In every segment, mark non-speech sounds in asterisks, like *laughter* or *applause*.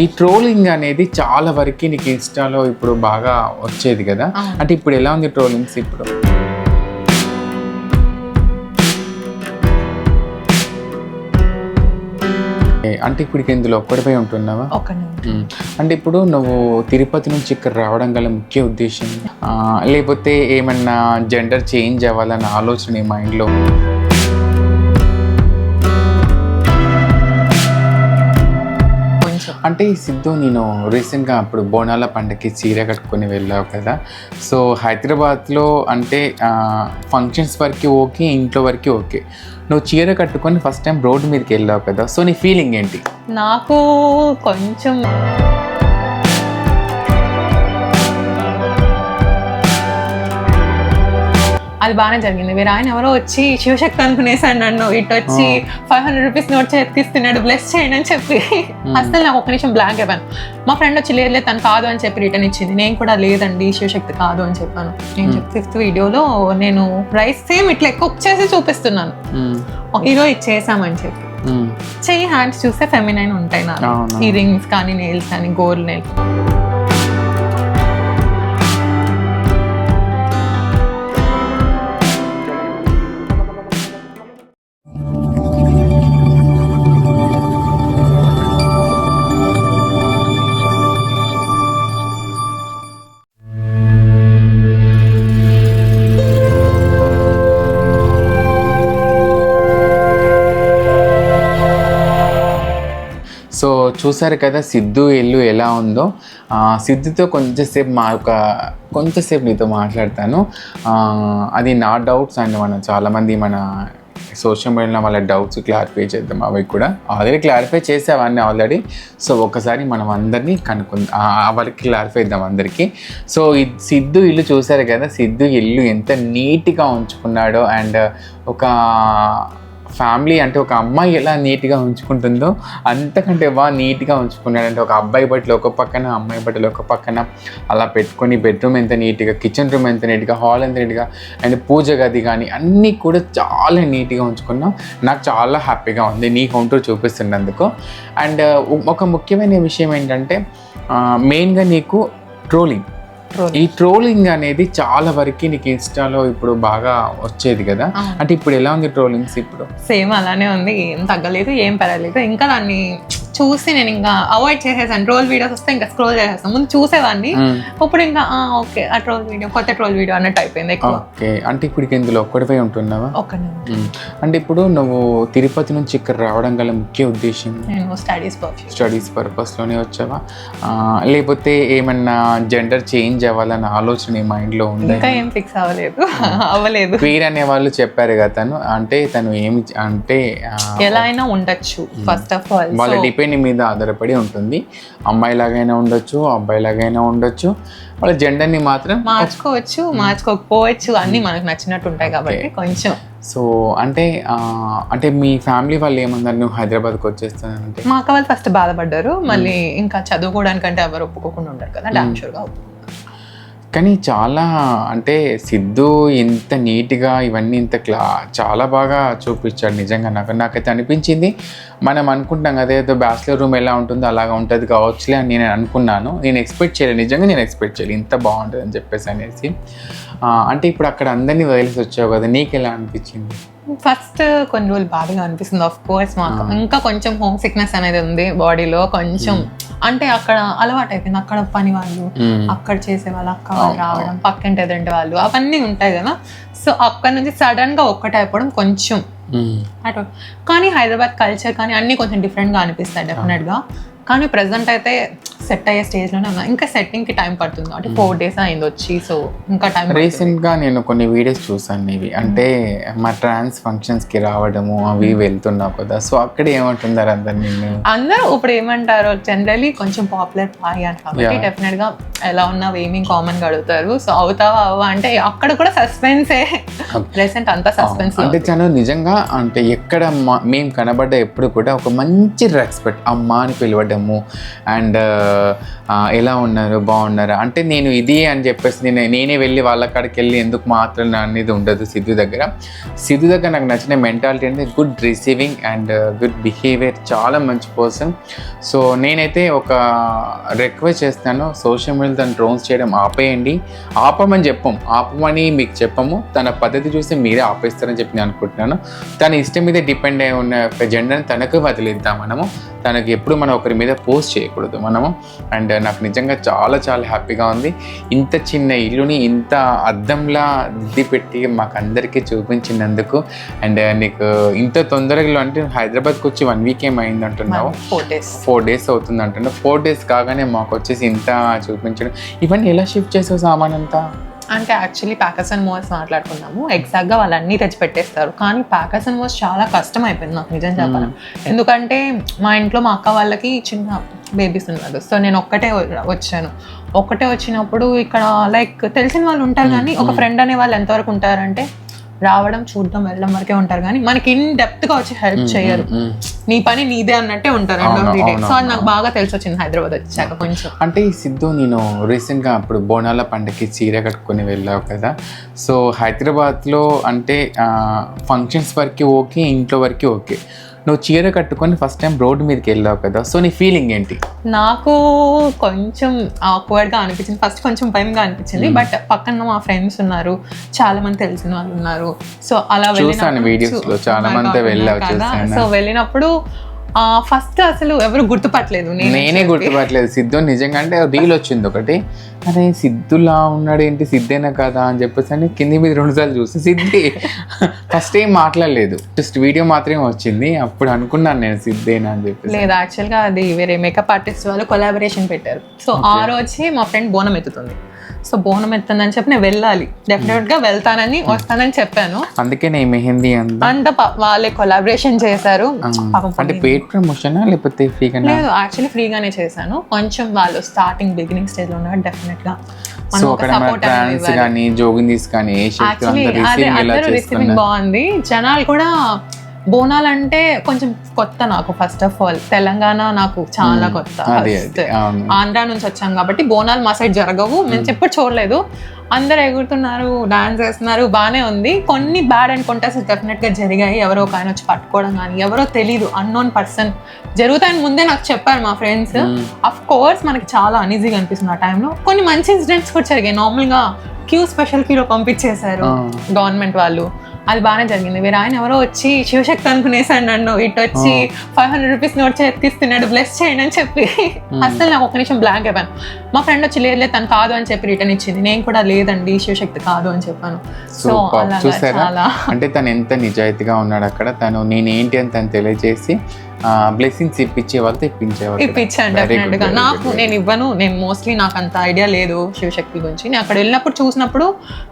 ఈ ట్రోలింగ్ అనేది చాలా వరకు నీకు ఇన్స్టాలో ఇప్పుడు బాగా వచ్చేది కదా. అంటే ఇప్పుడు ఎలా ఉంది ట్రోలింగ్స్ ఇప్పుడు? అంటే ఇప్పుడు ఇందులో ఒక్కడిపై ఉంటున్నావా. అంటే ఇప్పుడు నువ్వు తిరుపతి నుంచి ఇక్కడ రావడం గల ముఖ్య ఉద్దేశం లేకపోతే ఏమన్నా జెండర్ చేంజ్ అవ్వాలన్న ఆలోచన మైండ్లో అంటే ఈ సిద్ధు నేను రీసెంట్గా అప్పుడు బోనాల పండగకి చీర కట్టుకొని వెళ్ళావు కదా. సో హైదరాబాద్లో అంటే ఫంక్షన్స్ వరకు ఓకే ఇంట్లో వరకు ఓకే. నువ్వు చీర కట్టుకొని ఫస్ట్ టైం రోడ్డు మీదకి వెళ్ళావు కదా. సో నీ ఫీలింగ్ ఏంటి? నాకు కొంచెం అది బాగానే జరిగింది. వేరే ఆయన ఎవరో వచ్చి శివశక్తి అనుకునేసాడు నన్ను. ఇటు వచ్చి ఫైవ్ హండ్రెడ్ రూపీస్ నోట్ చేతికిస్తున్నాడు బ్లెస్ చేయండి అని చెప్పి అసలు నాకు ఒక నిమిషం బ్లాక్ అయిపోయాను మా ఫ్రెండ్ వచ్చి లేదు లేదు తను కాదు అని చెప్పి రిటర్న్ ఇచ్చింది. నేను కూడా లేదండి శివశక్తి కాదు అని చెప్పాను. నేను చెప్పి ఫిఫ్త్ వీడియోలో నేను రైస్ సేమ్ ఇట్లా కుక్ చేసి చూపిస్తున్నాను. మ్మ్. ఈరోజు ఇచ్చేసామని చెప్పి. చెయ్యి హ్యాండ్స్ చూస్తే ఫెమినైన్ ఉంటాయి నా అవును. ఈ రింగ్స్ కానీ నెయిల్స్ కానీ గోల్డ్ నెయిల్స్ సో చూసారు కదా సిద్ధు ఇల్లు ఎలా ఉందో. సిద్ధుతో కొంచెంసేపు మా ఒక కొంచెంసేపు నీతో మాట్లాడతాను. అది నా డౌట్స్ అండ్ మన చాలామంది మన సోషల్ మీడియాలో వాళ్ళ డౌట్స్ క్లారిఫై చేద్దాం అవి కూడా. ఆల్రెడీ క్లారిఫై చేసేవన్నీ ఆల్రెడీ. సో ఒకసారి మనం అందరినీ కనుక్కుందాం వాళ్ళకి క్లారిఫై ఇద్దాం అందరికీ. సో ఈ సిద్ధు ఇల్లు చూసారు కదా సిద్ధు ఇల్లు ఎంత నీట్గా ఉంచుకున్నాడో అండ్ ఒక ఫ్యామిలీ అంటే ఒక అమ్మాయి ఎలా నీట్గా ఉంచుకుంటుందో అంతకంటే బాగా నీట్గా ఉంచుకున్నాడంటే ఒక అబ్బాయి బట్టలు ఒక పక్కన అమ్మాయి బట్టలు ఒక పక్కన. అలా పెట్టుకొని బెడ్రూమ్ ఎంత నీట్గా కిచెన్ రూమ్ ఎంత నీట్గా హాల్ ఎంత నీట్గా అండ్ పూజ గది కానీ అన్నీ కూడా చాలా నీట్గా ఉంచుకున్నాం. నాకు చాలా హ్యాపీగా ఉంది నీ హోమ్ టూర్ చూపిస్తున్నందుకు. అండ్ ఒక ముఖ్యమైన విషయం ఏంటంటే మెయిన్గా నీకు ట్రోలింగ్ ఈ ట్రోలింగ్ అనేది చాలా వరకు నీకు ఇన్స్టాలో ఇప్పుడు బాగా వచ్చేది కదా. అంటే ఇప్పుడు ఎలా ఉంది ట్రోలింగ్స్ ఇప్పుడు? సేమ్ అలానే ఉంది. ఏం తగ్గలేదు ఏం పెరగలేదు. ఇంకా దాన్ని చూసి నేను ఇంకా అవాయిడ్ చేసేసాను. ట్రోల్ వీడియోస్ వస్తే ఇంకా స్క్రోల్ చేసేస్తాను. ముందు మ్మ్. ఇప్పుడు ఇంకా ఓకే ఆ ట్రోల్ వీడియో కొత్త ట్రోల్ వీడియో అన్నట్టు అయిపోయింది ఎక్కువ. ఓకే. అంటే ఇప్పుడు ఇందులో ఒక్కడిపై ఉంటున్నావా. అంటే ఇప్పుడు నువ్వు తిరుపతి నుంచి ఇక్కడ రావడం గల ముఖ్య ఉద్దేశం? స్టడీస్ పర్ఫ్యూమ్ స్టడీస్ పర్పస్లోనే వచ్చావా? లేకపోతే ఏమన్నా జెండర్ చేంజ్ అవ్వాలన్న ఆలోచన నీ మైండ్లో ఉందా? ఇంకా ఏం ఫిక్స్ అవ్వలేదు. అవ్వలేదు. క్వీర్ అనే వాళ్ళు చెప్పారు కదా తను. అంటే తను ఏమి అంటే ఎలా అయినా ఉండొచ్చు ఫస్ట్ ఆఫ్ ఆల్ వాళ్ళ డిపెండ్ మీద ఆధారపడి ఉంటుంది. అమ్మాయి లాగైనా ఉండొచ్చు అబ్బాయి లాగైనా ఉండొచ్చు. వాళ్ళ జెండర్ని మాత్రం మార్చుకోవచ్చు మార్చుకోకపోవచ్చు అన్ని మనకు నచ్చినట్టు ఉంటాయి కాబట్టి కొంచెం. సో అంటే అంటే మీ ఫ్యామిలీ వాళ్ళు ఏమన్నారు నువ్వు హైదరాబాద్కి వచ్చేస్తానంటే? మా అక్క వాళ్ళు ఫస్ట్ బాధపడ్డారు. మళ్ళీ ఇంకా చదువుకోవడానికంటే ఎవరు ఒప్పుకోకుండా ఉంటారు కదా డామ్ షూర్గా కానీ చాలా అంటే సిద్ధు ఇంత నీట్గా ఇవన్నీ ఇంత క్లా చాలా బాగా చూపించాడు నిజంగా నాకు నాకైతే అనిపించింది. మనం అనుకుంటాం కదా ఏదో బ్యాచిలర్ రూమ్ ఎలా ఉంటుందో అలాగా ఉంటుంది కావచ్చులే అని నేను అనుకున్నాను. నేను ఎక్స్పెక్ట్ చేయలేదు నిజంగా నేను ఎక్స్పెక్ట్ చేయలేదు ఇంత బాగుంటుంది అని చెప్పేసి అనేసి. అంటే ఇప్పుడు అక్కడ అందరినీ వదిలేసి వచ్చావు కదా నీకు ఎలా అనిపించింది? ఫస్ట్ కొన్ని రోజులు బాధగా అనిపిస్తుంది ఆఫ్ కోర్స్ మాకు. ఇంకా కొంచెం హోమ్ సిక్నెస్ అనేది ఉంది బాడీలో కొంచెం అంటే అక్కడ అలవాటు అయిపోయింది అక్కడ పని వాళ్ళు. అక్కడ చేసే వాళ్ళు అక్క వాళ్ళు రావడం పక్కింటి ఎదురింటి వాళ్ళు అవన్నీ ఉంటాయి కదా. సో అక్కడ నుంచి సడన్గా ఒక్కటే అయిపోవడం కొంచెం. అటు కానీ హైదరాబాద్ కల్చర్ కానీ అన్ని కొంచెం different గా అనిపిస్తాయి డెఫినెట్గా. కానీ ప్రెసెంట్ అయితే సెట్ అయ్యే స్టేజ్లోనే ఉన్నా. ఇంకా సెట్టింగ్కి టైం పడుతుంది. అంటే ఫోర్ డేస్ అయింది వచ్చి సో ఇంకా టైం రీసెంట్గా నేను కొన్ని వీడియోస్ చూసాను ఇవి. అంటే మా ట్రాన్స్ ఫంక్షన్స్కి రావడము అవి వెళ్తున్నావు కదా. సో అక్కడ ఏమంటున్నారు అందరు నిన్ను? అందరూ ఇప్పుడు ఏమంటారు? జనరలీ కొంచెం పాపులర్ పాయి అని కాబట్టి Yeah. డెఫినెట్గా ఎలా ఉన్నావు ఏమీ కామన్గా అడుగుతారు. సో అవుతావా అవ్వా అంటే అక్కడ కూడా సస్పెన్సే ప్రెసెంట్ అంతా సస్పెన్స్ అంటే తను నిజంగా అంటే ఎక్కడ మేము కనబడ్డ ఎప్పుడు కూడా ఒక మంచి రెస్పెక్ట్ అమ్మ అని పిలవడము అండ్ ఎలా ఉన్నారు? బాగున్నారా? అంటే నేను ఇది అని చెప్పేసి నేను నేనే వెళ్ళి వాళ్ళ కాడికి వెళ్ళి ఎందుకు మాత్రం అనేది ఉండదు సిద్ధు దగ్గర. సిద్ధు దగ్గర నాకు నచ్చిన మెంటాలిటీ అంటే good receiving and good behaviour చాలా మంచి పర్సన్ సో నేనైతే ఒక రిక్వెస్ట్ చేస్తాను. సోషల్ మీడియా తను ట్రోన్స్ చేయడం ఆపేయండి. ఆపమని చెప్పం. ఆపమని మీకు చెప్పము. తన పద్ధతి చూసి మీరే ఆపేస్తారని చెప్పి నేను అనుకుంటున్నాను. తన ఇష్టం మీద డిపెండ్ అయి ఉన్న ఒక జెండాను తనకు వదిలిద్దాం మనము. తనకి ఎప్పుడు మనం ఒకరి మీద పోస్ట్ చేయకూడదు. మనము అండ్ నాకు నిజంగా చాలా చాలా హ్యాపీగా ఉంది. ఇంత చిన్న ఇల్లుని ఇంత అద్దంలా దిద్ది పెట్టి మాకు అందరికీ చూపించినందుకు అండ్ నీకు ఇంత తొందరగా అంటే హైదరాబాద్కి వచ్చి వన్ వీక్ ఏమైంది అంటున్నావు? Four days. ఫోర్ డేస్ అవుతుంది అంటున్నా ఫోర్ డేస్ కాగానే మాకు వచ్చేసి ఇంత చూపించడం. ఇవన్నీ ఎలా షిఫ్ట్ చేసావు సామాన్ అంతా అంటే యాక్చువల్లీ ప్యాకర్స్ అండ్ మోస్ మాట్లాడుకున్నాము. ఎగ్జాక్ట్గా వాళ్ళు అన్నీ తెచ్చి పెట్టేస్తారు కానీ ప్యాకర్స్ అండ్ మోస్ చాలా కష్టం అయిపోయింది నాకు నిజం చెప్పాలి ఎందుకంటే మా ఇంట్లో మా అక్క వాళ్ళకి చిన్న బేబీస్ ఉన్నారు. సో నేను ఒక్కటే వచ్చాను. ఒక్కటే వచ్చినప్పుడు ఇక్కడ లైక్ తెలిసిన వాళ్ళు ఉంటారు కానీ ఒక ఫ్రెండ్ అనే వాళ్ళు ఎంతవరకు ఉంటారంటే రావడం చూడడం వెళ్ళడం వరకే ఉంటారు. కానీ మనకి ఇన్ డెప్త్గా వచ్చి హెల్ప్ చేయరు. నీ పని నీదే అన్నట్టే ఉంటారు సో అది నాకు బాగా తెలిసి వచ్చింది హైదరాబాద్ వచ్చాక కొంచెం. అంటే ఈ సిద్ధు నేను రీసెంట్గా అప్పుడు బోనాల పండగకి చీర కట్టుకొని వెళ్ళావు కదా. సో హైదరాబాద్లో అంటే ఫంక్షన్స్ వరకు ఓకే ఇంట్లో వరకు ఓకే. నువ్వు చీర కట్టుకొని ఫస్ట్ టైం రోడ్ మీదకి వెళ్ళావు కదా సో నీ ఫీలింగ్ ఏంటి? నాకు కొంచెం awkward గా అనిపించింది. ఫస్ట్ కొంచెం భయంగా అనిపించింది బట్ పక్కన మా ఫ్రెండ్స్ ఉన్నారు చాలా మంది తెలిసిన వాళ్ళు ఉన్నారు. సో అలా చూసాను videos లో, చాలా మంది వెళ్ళావు. సో వెళ్ళినప్పుడు ఫస్ట్ అసలు ఎవరు గుర్తుపట్టలేదు నేనే నేనే చెప్పి. గుర్తుపట్టలేదు. సిద్ధు నిజంగా అంటే రీల్ వచ్చింది ఒకటి. అరే సిద్ధులా ఉన్నాడు ఏంటి? సిద్ధేనా కదా అని చెప్పేసి అని కింది మీద రెండు సార్లు చూసి సిద్ధి. ఫస్ట్ ఏం మాట్లాడలేదు. జస్ట్ వీడియో మాత్రమే వచ్చింది. అప్పుడు అనుకున్నాను నేను సిద్ధేనా అని చెప్పేసి. లేదు యాక్చువల్గా అది వేరే మేకప్ ఆర్టిస్ట్ వాళ్ళు కొలాబరేషన్ పెట్టారు. సో ఆ రోజే మా ఫ్రెండ్ బోనం ఎత్తుతుంది. సో బోనం ఎత్తుందని చెప్పి నేను వెళ్ళాలి. డెఫినెట్గా వెళ్తానని వస్తానని చెప్పాను. అందుకే నేను మెహందీ అంతా. వాళ్ళే కొలాబరేషన్ చేశారు. అంటే ప్రమోషనా లేకపోతే ఫ్రీగా లేదు యాక్చువల్లీ ఫ్రీగానే చేశాను. కొంచెం వాళ్ళు స్టార్టింగ్ బిగినింగ్ స్టేజ్లో ఉన్నారు డెఫినెట్గా. సో అక్కడ ట్రాన్స్ కానీ జోగినీస్ రిసీవింగ్ బాగుంది. జనాలు కూడా బోనాలు అంటే కొంచెం కొత్త నాకు ఫస్ట్ ఆఫ్ ఆల్ తెలంగాణ నాకు చాలా కొత్త ఆంధ్ర నుంచి వచ్చాం కాబట్టి బోనాలు మా సైడ్ జరగవు. మేము చెప్పి చూడలేదు. అందరు ఎగురుతున్నారు డాన్స్ చేస్తున్నారు బాగానే ఉంది. కొన్ని బ్యాడ్ ఎన్కౌంటర్స్ డెఫినెట్గా జరిగాయి. ఎవరో ఒక ఆయన వచ్చి పట్టుకోవడం కానీ ఎవరో తెలీదు. అన్నోన్ పర్సన్ జరుగుతాయని ముందే నాకు చెప్పారు మా ఫ్రెండ్స్ అఫ్ కోర్స్ మనకి చాలా అనీజీగా అనిపిస్తుంది ఆ టైంలో కొన్ని మంచి ఇన్సిడెంట్స్ కూడా జరిగాయి. నార్మల్గా క్యూ స్పెషల్ క్యూలో పంపించేశారు. గవర్నమెంట్ వాళ్ళు. బాగానే జరిగింది. వేరే ఆయన ఎవరో వచ్చి శివశక్తి అనుకునేసాడు నన్ను. ఇటు వచ్చి ఫైవ్ హండ్రెడ్ రూపీస్ నోట్ ఎత్తిస్తున్నాడు బ్లెస్ చేయండి అని చెప్పి అసలు నాకు ఒక నిమిషం బ్లాంక్ అయిపోయాను. మా ఫ్రెండ్ వచ్చి లేదు లేదు తను కాదు అని చెప్పి రిటర్న్ ఇచ్చింది. నేను కూడా లేదండి శివశక్తి కాదు అని చెప్పాను. సో. అలా చూసారా? అంటే తను ఎంత నిజాయితీగా ఉన్నాడు అక్కడ. తను నేనేంటి అని తను తెలియజేసి బ్లెస్సింగ్స్ ఇప్పించే వాళ్ళతో ఇప్పించేవాళ్ళు ఇప్పించాను Very డెఫినెట్ good, గా. very నాకు. నేను ఇవ్వను నేను మోస్ట్లీ నాకు అంత ఐడియా లేదు శివశక్తి గురించి. నేను అక్కడ వెళ్ళినప్పుడు చూసినప్పుడు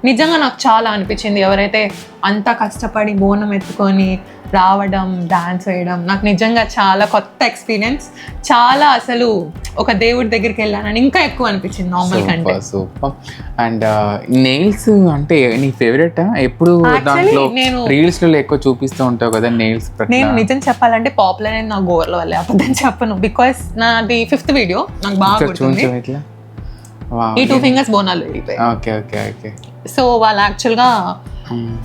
నిజంగా నాకు చాలా అనిపించింది. ఎవరైతే అంత కష్టపడి బోనం ఎత్తుకొని రావడం డాన్స్ వేయడం. నాకు నిజంగా చాలా కొత్త ఎక్స్పీరియన్స్ చాలా అసలు ఒక దేవుడి దగ్గరికి వెళ్ళానని ఇంకా ఎక్కువ అనిపించింది నార్మల్ కంటే. సూపర్ అండ్ నెయిల్స్ అంటే నీ ఫేవరెట్ ఎప్పుడు దాంట్లో నేను- రీల్స్లో ఎక్కువ చూపిస్తూ ఉంటావు కదా నెయిల్స్ నేను నిజం చెప్పాలంటే పాపులర్ అయిన నా గోర్ల వల్లే అబద్ధం చెప్పను. బికాస్ నాది ఫిఫ్త్ వీడియో నాకు బాగా గుర్తుంది. ఈ two fingers Bonalu okay okay okay so వాళ్ళు యాక్చువల్గా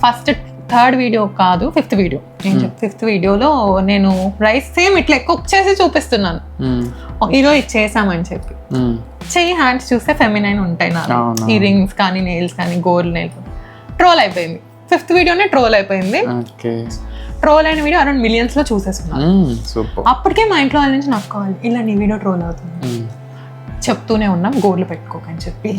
ఫస్ట్ థర్డ్ వీడియో కాదు ఫిఫ్త్ వీడియో. నేను ఫిఫ్త్ వీడియోలో నేను రైస్ సేమ్ ఇట్లా కుక్ చేసి చూపిస్తున్నాను. ఈరో ఇది చేసామని చెప్పి. చెయ్యి హ్యాండ్స్ చూస్తే ఫెమినైన్ ఉంటాయి నా. ఈ రింగ్స్ కానీ నెయిల్స్ కానీ గోల్డ్ నెయిల్స్ ట్రోల్ అయిపోయింది. ఫిఫ్త్ వీడియోనే ట్రోల్ అయిపోయింది. ట్రోల్ అయిన వీడియో అరౌండ్ మిలియన్స్లో చూసేస్తున్నాను అప్పటికే మా ఇంట్లో వాళ్ళ నుంచి నాకు కావాలి. ఇలా నీ వీడియో ట్రోల్ అవుతుంది. చెప్తూనే ఉన్నాం గోర్లు పెట్టుకోకని చెప్పి.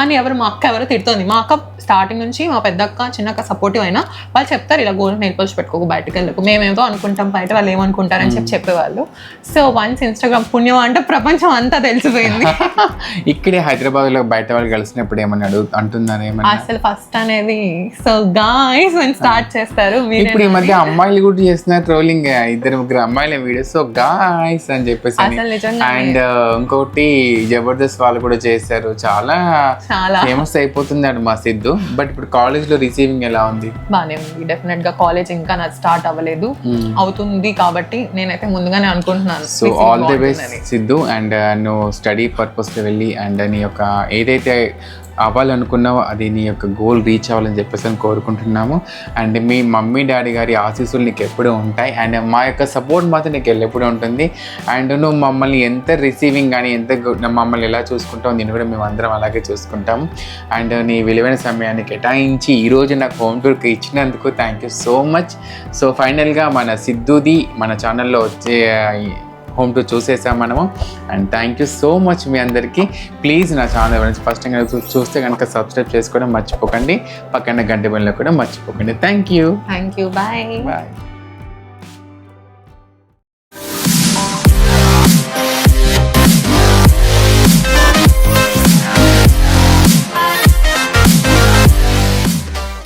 అని ఎవరు మా అక్క ఎవరో తిడుతోంది. మా అక్క స్టార్టింగ్ నుంచి మా పెద్ద అక్క చిన్న అక్క సపోర్టివ్ అయినా వాళ్ళు చెప్తారు ఇలా గోల్డ్ నెయిల్ పాలిష్ పెట్టుకోకు బయటకు వెళ్ళకు. మేమేమో అనుకుంటాం బయట వాళ్ళు ఏమనుకుంటారని చెప్పి చెప్పేవాళ్ళు. సో వన్స్ ఇన్స్టాగ్రామ్ పుణ్యం అంటే ప్రపంచం అంతా తెలిసిపోయింది. *laughs* ఇక్కడే హైదరాబాద్లో బయట వాళ్ళు కలిసినప్పుడు ఏమన్నా అడుగు అంటున్నారు అసలు ఫస్ట్ అనేది సో గాయస్ అని స్టార్ట్ చేస్తారు ఇప్పుడు ఈ మధ్య అమ్మాయిలు కూడా చేస్తున్నారు ట్రోలింగ్ ఇద్దరు ముగ్గురు అమ్మాయిల వీడియోస్ సో గాయస్ అని చెప్పేసి అండ్ ఇంకొకటి జబర్దస్త్ వాళ్ళు కూడా చేశారు చాలా చాలా చాలా. ఫేమస్ అయిపోతున్నాడు మా సిద్ధు. బట్ ఇప్పుడు కాలేజ్లో రిసీవింగ్ ఎలా ఉంది? బాగానే ఉంది డెఫినెట్గా కాలేజ్ ఇంకా నాది స్టార్ట్ అవ్వలేదు. Hmm. అవుతుంది కాబట్టి నేనైతే ముందుగానే అనుకుంటున్నాను. So all the best. Siddhu. And నువ్వు స్టడీ పర్పస్లో వెళ్ళి అండ్ నీ యొక్క ఏదైతే అవ్వాలనుకున్నావో అది నీ యొక్క గోల్ రీచ్ అవ్వాలని చెప్పేసి అని కోరుకుంటున్నాము. అండ్ మీ మమ్మీ డాడీ గారి ఆశీస్సులు నీకు ఎప్పుడూ ఉంటాయి. అండ్ మా యొక్క సపోర్ట్ మాత్రం నీకు ఎల్లప్పుడూ ఉంటుంది. అండ్ నువ్వు మమ్మల్ని ఎంత రిసీవింగ్ కానీ ఎంత మమ్మల్ని ఎలా చూసుకుంటావు నేను కూడా మేము అందరం అలాగే చూసుకుంటాం అండ్ నీ విలువైన సమయాన్ని కేటాయించి ఈరోజు నాకు హోమ్ టూర్కి ఇచ్చినందుకు thank you so much so ఫైనల్గా మన సిద్ధుది మన ఛానల్లో వచ్చే హోమ్ టూర్ చూసేసాం మనము. And thank you so much మీ అందరికీ. ప్లీజ్ నా ఛానల్ ఫస్ట్ టైం చూస్తే కనుక సబ్స్క్రైబ్ చేసుకోవడం మర్చిపోకండి. పక్కన గంట బిల్లు కూడా మర్చిపోకండి. Thank you thank you bye bye